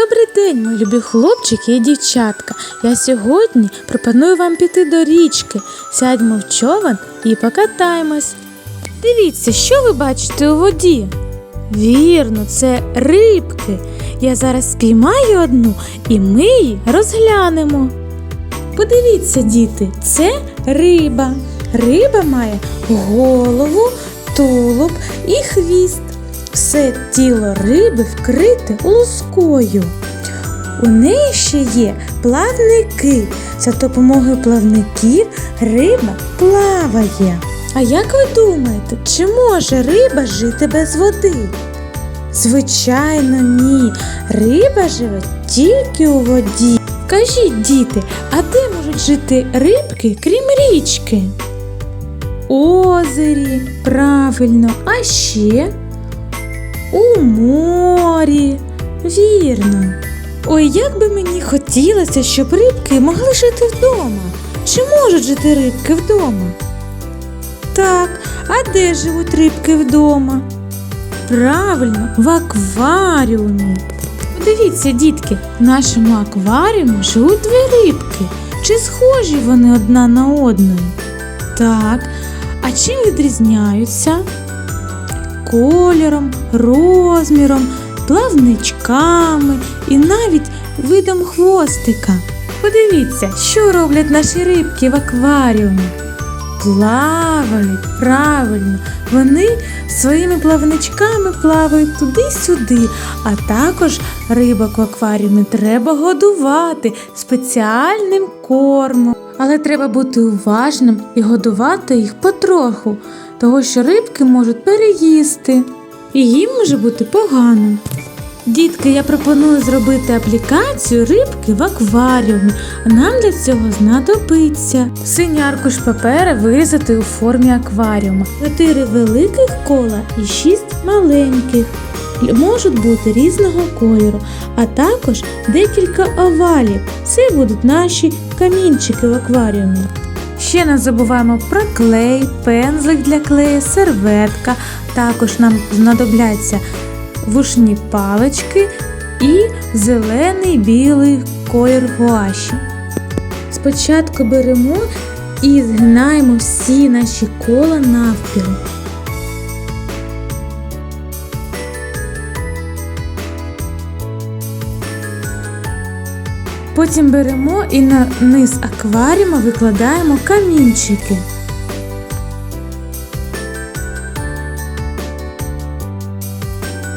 Добрий день, мої любі хлопчики і дівчатка. Я сьогодні пропоную вам піти до річки. Сядьмо в човен і покатаємось. Дивіться, що ви бачите у воді? Вірно, це рибки. Я зараз спіймаю одну і ми її розглянемо. Подивіться, діти, це риба. Риба має голову, тулуб і хвіст. Все тіло риби вкрите лускою. У неї ще є плавники. За допомогою плавників риба плаває. А як ви думаєте, чи може риба жити без води? Звичайно, ні. Риба живе тільки у воді. Кажіть, діти, а де можуть жити рибки, крім річки? Озері, правильно, а ще у морі. Вірно. Ой, як би мені хотілося, щоб рибки могли жити вдома. Чи можуть жити рибки вдома? Так, а де живуть рибки вдома? Правильно, в акваріумі. Подивіться, дітки, в нашому акваріумі живуть дві рибки. Чи схожі вони одна на одну? Так, а чим відрізняються? Кольором, розміром, плавничками і навіть видом хвостика. Подивіться, що роблять наші рибки в акваріумі. Плавають, правильно, вони своїми плавничками плавають туди-сюди, а також рибок в акваріумі треба годувати спеціальним кормом. Але треба бути уважним і годувати їх потроху, того що рибки можуть переїсти, і їм може бути погано. Дітки, я пропоную зробити аплікацію рибки в акваріумі. Нам для цього знадобиться синій аркуш папера вирізати у формі акваріума, чотири великих кола і шість маленьких. Можуть бути різного кольору, а також декілька овалів. Це будуть наші камінчики в акваріумі. Ще не забуваємо про клей, пензлик для клею, серветка. Також нам знадобляться вушні палички і зелений білий колір гуаші. Спочатку беремо і згинаємо всі наші кола навпіл. Потім беремо і на низ акваріума викладаємо камінчики.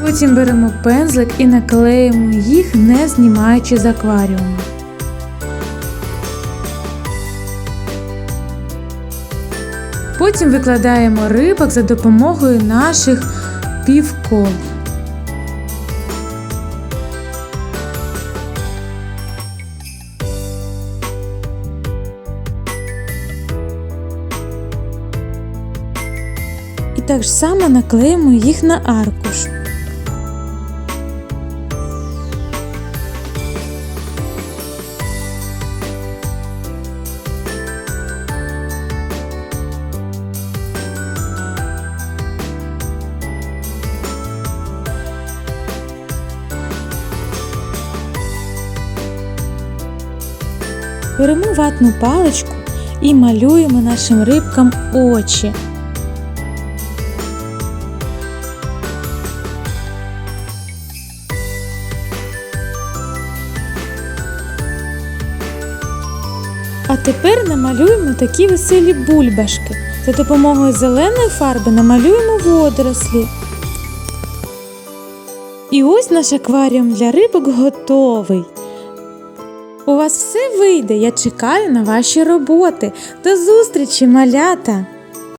Потім беремо пензлик і наклеїмо їх, не знімаючи з акваріуму. Потім викладаємо рибок за допомогою наших півкол. Так само наклеїмо їх на аркуш. Беремо ватну паличку і малюємо нашим рибкам очі. А тепер намалюємо такі веселі бульбашки. За допомогою зеленої фарби намалюємо водорослі. І ось наш акваріум для рибок готовий. У вас все вийде. Я чекаю на ваші роботи. До зустрічі, малята!